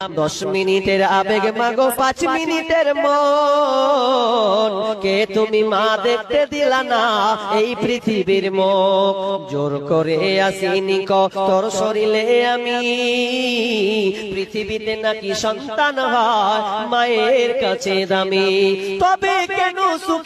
দশ মিনিটের আবেগ মাগো, পাঁচ মিনিটের মন। কে তুমি মা দেখতে দিলা না এই পৃথিবীর মুখ? জোর করে আসিনি তোর শরীরে আমি। পৃথিবীতে নাকি সন্তান হয়, মায়ের কাছে দামি। তবে কেন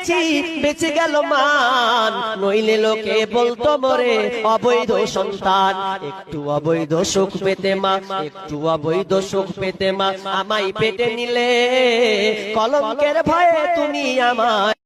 গেছি বেঁচে গেল মান। নইলে লোকে বলতো মরে, অবৈধ সন্তান। একটু অবৈধ সুখ পেতে মা, একটু অবৈধ সুখ পেতে মা। আমায় পেটে নিলে, কলঙ্কের ভয়ে তুমি আমায়